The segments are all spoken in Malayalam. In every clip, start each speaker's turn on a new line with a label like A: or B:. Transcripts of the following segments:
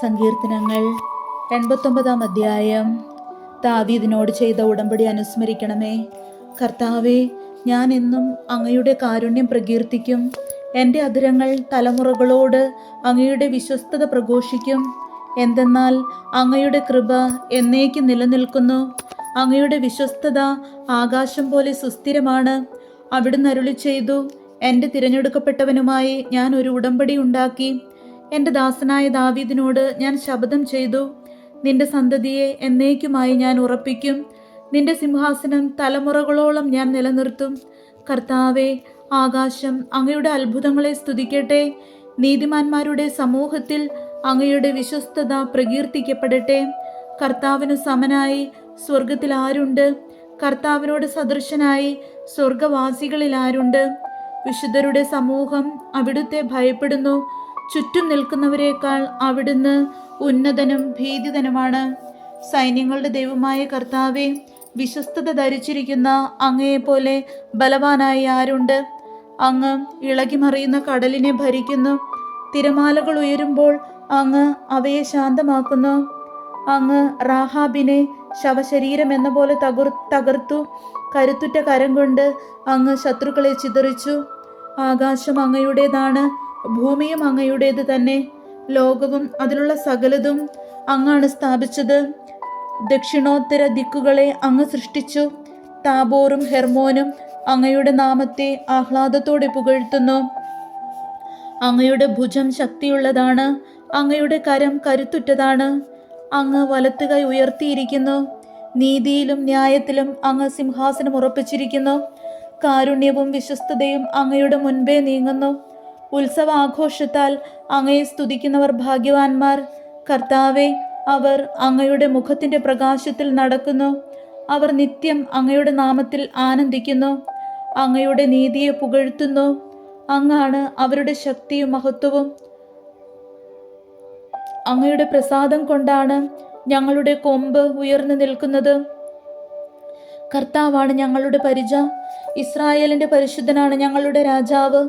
A: സങ്കീർത്തനങ്ങൾ. എൺപത്തൊമ്പതാം അധ്യായം. ദാവീദിനോട് ചെയ്ത ഉടമ്പടി അനുസ്മരിക്കണമേ. കർത്താവെ ഞാൻ എന്നും അങ്ങയുടെ കാരുണ്യം പ്രകീർത്തിക്കും. എന്റെ അധുരങ്ങൾ തലമുറകളോട് അങ്ങയുടെ വിശ്വസ്തത പ്രഘോഷിക്കും. എന്തെന്നാൽ അങ്ങയുടെ കൃപ എന്നേക്ക് നിലനിൽക്കുന്നു. അങ്ങയുടെ വിശ്വസ്തത ആകാശം പോലെ സുസ്ഥിരമാണ്. അവിടുന്ന് അരുളി ചെയ്തു എന്റെ തിരഞ്ഞെടുക്കപ്പെട്ടവനുമായി ഞാൻ ഒരു ഉടമ്പടി ഉണ്ടാക്കി. എന്റെ ദാസനായ ദാവീദിനോട് ഞാൻ ശപഥം ചെയ്തു. നിന്റെ സന്തതിയെ എന്നേക്കുമായി ഞാൻ ഉറപ്പിക്കും. നിന്റെ സിംഹാസനം തലമുറകളോളം ഞാൻ നിലനിർത്തും. കർത്താവെ ആകാശം അങ്ങയുടെ അത്ഭുതങ്ങളെ സ്തുതിക്കട്ടെ. നീതിമാന്മാരുടെ സമൂഹത്തിൽ അങ്ങയുടെ വിശ്വസ്തത പ്രകീർത്തിക്കപ്പെടട്ടെ. കർത്താവിന് സമനായി സ്വർഗത്തിൽ ആരുണ്ട്? കർത്താവിനോട് സദൃശനായി സ്വർഗവാസികളിൽ ആരുണ്ട്? വിശുദ്ധരുടെ സമൂഹം അവിടുത്തെ ഭയപ്പെടുന്നു. ചുറ്റും നിൽക്കുന്നവരെക്കാൾ അവിടുന്ന് ഉന്നതനും ഭീതിതനുമാണ്. സൈന്യങ്ങളുടെ ദൈവമായ കർത്താവെ വിശ്വസ്തത ധരിച്ചിരിക്കുന്ന അങ്ങയെപ്പോലെ ബലവാനായി ആരുണ്ട്? അങ്ങ് ഇളകിമറിയുന്ന കടലിനെ ഭരിക്കുന്നു. തിരമാലകൾ ഉയരുമ്പോൾ അങ്ങ് അവയെ ശാന്തമാക്കുന്നു. അങ്ങ് റാഹാബിനെ ശവശരീരം എന്ന പോലെ തകർ തകർത്തു. കരുത്തുറ്റ കരം കൊണ്ട് അങ്ങ് ശത്രുക്കളെ ചിതറിച്ചു. ആകാശം അങ്ങയുടേതാണ്. ഭൂമിയും അങ്ങയുടേത് തന്നെ. ലോകവും അതിലുള്ള സകലതും അങ്ങാണ് സ്ഥാപിച്ചത്. ദക്ഷിണോത്തര ദിക്കുകളെ അങ്ങ് സൃഷ്ടിച്ചു. താബോറും ഹെർമോനും അങ്ങയുടെ നാമത്തെ ആഹ്ലാദത്തോടെ പുകഴ്ത്തുന്നു. അങ്ങയുടെ ഭുജം ശക്തിയുള്ളതാണ്. അങ്ങയുടെ കരം കരുത്തുറ്റതാണ്. അങ്ങ് വലത്തുകൈ ഉയർത്തിയിരിക്കുന്നു. നീതിയിലും ന്യായത്തിലും അങ്ങ് സിംഹാസനം ഉറപ്പിച്ചിരിക്കുന്നു. കാരുണ്യവും വിശ്വസ്തതയും അങ്ങയുടെ മുൻപേ നീങ്ങുന്നു. ഉത്സവാഘോഷത്താൽ അങ്ങയെ സ്തുതിക്കുന്നവർ ഭാഗ്യവാന്മാർ. കർത്താവെ അവർ അങ്ങയുടെ മുഖത്തിന്റെ പ്രകാശത്തിൽ നടക്കുന്നു. അവർ നിത്യം അങ്ങയുടെ നാമത്തിൽ ആനന്ദിക്കുന്നു. അങ്ങയുടെ നീതിയെ പുകഴ്ത്തുന്നു. അങ്ങാണ് അവരുടെ ശക്തിയും മഹത്വവും. അങ്ങയുടെ പ്രസാദം കൊണ്ടാണ് ഞങ്ങളുടെ കൊമ്പ് ഉയർന്നു നിൽക്കുന്നത്. കർത്താവാണ് ഞങ്ങളുടെ പരിച. ഇസ്രായേലിന്റെ പരിശുദ്ധനാണ് ഞങ്ങളുടെ രാജാവ്.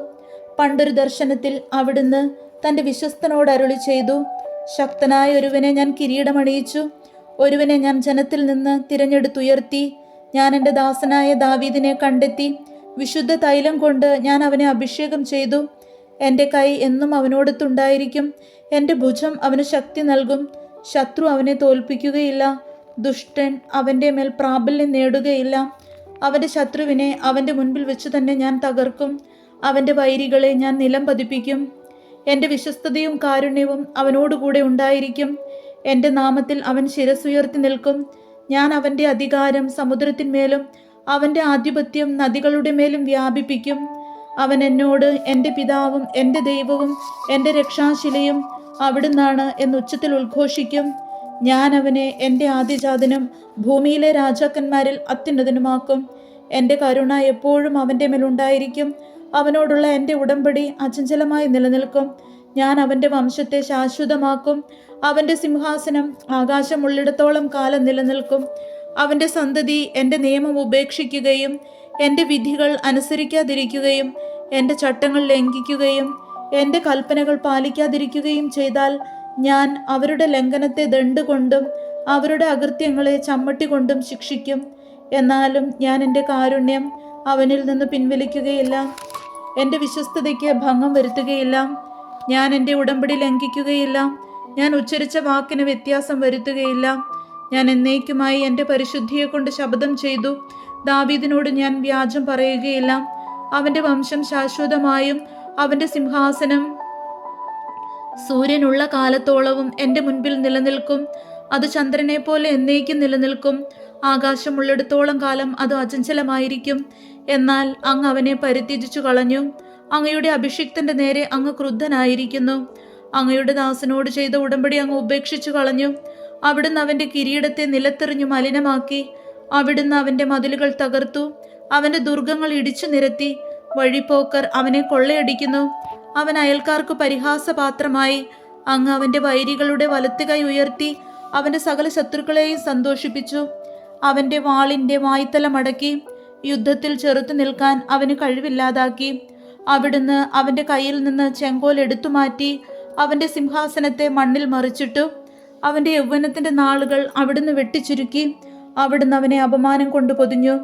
A: പണ്ടൊരു ദർശനത്തിൽ അവിടുന്ന് തന്റെ വിശ്വസ്തനോട് അരുളി ചെയ്തു ശക്തനായ ഒരുവനെ ഞാൻ കിരീടമണിയിച്ചു. ഒരുവനെ ഞാൻ ജനത്തിൽ നിന്ന് തിരഞ്ഞെടുത്തുയർത്തി. ഞാൻ എന്റെ ദാസനായ ദാവീദിനെ കണ്ടെത്തി. വിശുദ്ധ തൈലം കൊണ്ട് ഞാൻ അവനെ അഭിഷേകം ചെയ്തു. എന്റെ കൈ എന്നും അവനോടത്തുണ്ടായിരിക്കും. എന്റെ ഭുജം അവന് ശക്തി നൽകും. ശത്രു അവനെ തോൽപ്പിക്കുകയില്ല. ദുഷ്ടൻ അവന്റെ മേൽ പ്രാബല്യം നേടുകയില്ല. അവന്റെ ശത്രുവിനെ അവന്റെ മുൻപിൽ വെച്ച് തന്നെ ഞാൻ തകർക്കും. അവന്റെ വൈരികളെ ഞാൻ നിലം പതിപ്പിക്കും. എന്റെ വിശ്വസ്തതയും കാരുണ്യവും അവനോടുകൂടെ ഉണ്ടായിരിക്കും. എന്റെ നാമത്തിൽ അവൻ ശിരസുയർത്തി നിൽക്കും. ഞാൻ അവന്റെ അധികാരം സമുദ്രത്തിന്മേലും അവന്റെ ആധിപത്യം നദികളുടെ മേലും വ്യാപിപ്പിക്കും. അവൻ എന്നോട് എന്റെ പിതാവും എന്റെ ദൈവവും എന്റെ രക്ഷാശിലയും അവിടുന്നാണ് എന്ന് ഉച്ചത്തിൽ ഉദ്ഘോഷിക്കും. ഞാൻ അവനെ എന്റെ ആദ്യജാതനും ഭൂമിയിലെ രാജാക്കന്മാരിൽ അത്യുന്നതനുമാക്കും. എന്റെ കരുണ എപ്പോഴും അവന്റെ മേലുണ്ടായിരിക്കും. അവനോടുള്ള എന്റെ ഉടമ്പടി അചഞ്ചലമായി നിലനിൽക്കും. ഞാൻ അവന്റെ വംശത്തെ ശാശ്വതമാക്കും. അവന്റെ സിംഹാസനം ആകാശമുള്ളിടത്തോളം കാലം നിലനിൽക്കും. അവന്റെ സന്തതി എന്റെ നിയമം ഉപേക്ഷിക്കുകയും എന്റെ വിധികൾ അനുസരിക്കാതിരിക്കുകയും എന്റെ ചട്ടങ്ങൾ ലംഘിക്കുകയും എന്റെ കൽപ്പനകൾ പാലിക്കാതിരിക്കുകയും ചെയ്താൽ ഞാൻ അവരുടെ ലംഘനത്തെ ദണ്ടുകൊണ്ടും അവരുടെ അകൃത്യങ്ങളെ ചമ്മട്ടികൊണ്ടും ശിക്ഷിക്കും. എന്നാലും ഞാൻ എന്റെ കാരുണ്യം അവനിൽ നിന്ന് പിൻവലിക്കുകയില്ല. എന്റെ വിശ്വസ്തതയ്ക്ക് ഭംഗം വരുത്തുകയില്ല. ഞാൻ എന്റെ ഉടമ്പടി ലംഘിക്കുകയില്ല. ഞാൻ ഉച്ചരിച്ച വാക്കിന് വ്യത്യാസം വരുത്തുകയില്ല. ഞാൻ എന്നേക്കുമായി എന്റെ പരിശുദ്ധിയെ കൊണ്ട് ശബ്ദം ചെയ്തു. ദാവീദിനോട് ഞാൻ വ്യാജം പറയുകയില്ല. അവന്റെ വംശം ശാശ്വതമായും അവന്റെ സിംഹാസനം സൂര്യനുള്ള കാലത്തോളവും എന്റെ മുൻപിൽ നിലനിൽക്കും. അത് ചന്ദ്രനെ പോലെ എന്നേക്കും നിലനിൽക്കും. ആകാശമുള്ളിടത്തോളം കാലം അത് അചഞ്ചലമായിരിക്കും. എന്നാൽ അങ്ങ് അവനെ പരിത്യജിച്ചു കളഞ്ഞു. അങ്ങയുടെ അഭിഷിക്തന്റെ നേരെ അങ്ങ് ക്രുദ്ധനായിരിക്കുന്നു. അങ്ങയുടെ ദാസനോട് ചെയ്ത ഉടമ്പടി അങ്ങ് ഉപേക്ഷിച്ചു കളഞ്ഞു. അവിടുന്ന് അവന്റെ കിരീടത്തെ നിലത്തെറിഞ്ഞു മലിനമാക്കി. അവിടുന്ന് അവന്റെ മതിലുകൾ തകർത്തു. അവന്റെ ദുർഗങ്ങൾ ഇടിച്ചു നിരത്തി. വഴിപ്പോക്കർ അവനെ കൊള്ളയടിക്കുന്നു. അവൻ അയൽക്കാർക്ക് പരിഹാസപാത്രമായി. അങ്ങ് അവന്റെ വൈരികളുടെ വലത്തുകൈ ഉയർത്തി അവന്റെ സകല ശത്രുക്കളെയും സന്തോഷിപ്പിച്ചു. അവന്റെ വാളിന്റെ വായ്ത്തല മടക്കി യുദ്ധത്തിൽ ചെറുത്തു നിൽക്കാൻ അവന് കഴിവില്ലാതാക്കി. അവിടുന്ന് അവന്റെ കയ്യിൽ നിന്ന് ചെങ്കോൽ എടുത്തു മാറ്റി സിംഹാസനത്തെ മണ്ണിൽ മറിച്ചിട്ടു. അവന്റെ യൗവനത്തിന്റെ നാളുകൾ അവിടുന്ന് വെട്ടിച്ചുരുക്കി. അവിടുന്ന് അവനെ അപമാനം കൊണ്ട് പൊതിഞ്ഞു.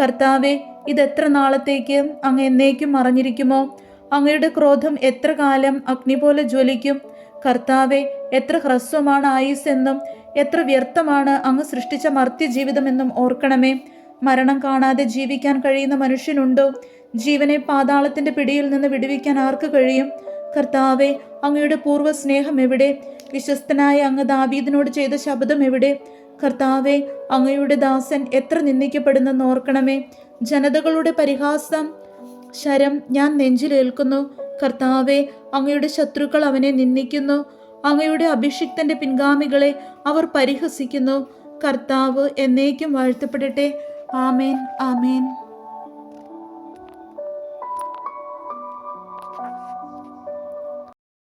A: കർത്താവെ ഇതെത്ര നാളത്തേക്ക് അങ്ങ് എന്നേക്കും മറഞ്ഞിരിക്കുമോ? അങ്ങയുടെ ക്രോധം എത്ര കാലം അഗ്നി പോലെ ജ്വലിക്കും? കർത്താവെ എത്ര ഹ്രസ്വമാണ് ആയുസ് എന്നും എത്ര വ്യർത്ഥമാണ് അങ്ങ് സൃഷ്ടിച്ച മർത്യ ജീവിതമെന്നും ഓർക്കണമേ. മരണം കാണാതെ ജീവിക്കാൻ കഴിയുന്ന മനുഷ്യനുണ്ടോ? ജീവനെ പാതാളത്തിന്റെ പിടിയിൽ നിന്ന് വിടുവിക്കാൻ ആർക്ക് കഴിയും? കർത്താവെ അങ്ങയുടെ പൂർവ സ്നേഹം എവിടെ? വിശ്വസ്തനായ അങ്ങ് ദാബീദിനോട് ചെയ്ത ശബ്ദം എവിടെ? കർത്താവെ അങ്ങയുടെ ദാസൻ എത്ര നിന്ദിക്കപ്പെടുന്നെന്ന് ഓർക്കണമേ. ജനതകളുടെ പരിഹാസം ശരം ഞാൻ നെഞ്ചിലേൽക്കുന്നു കർത്താവെ അങ്ങയുടെ ശത്രുക്കൾ അവനെ നിന്ദിക്കുന്നു. അങ്ങയുടെ അഭിഷിക്തന്റെ പിൻഗാമികളെ അവർ പരിഹസിക്കുന്നു. കർത്താവ് എന്നേക്കും വാഴ്ത്തപ്പെടട്ടെ. ആമേൻ ആമേൻ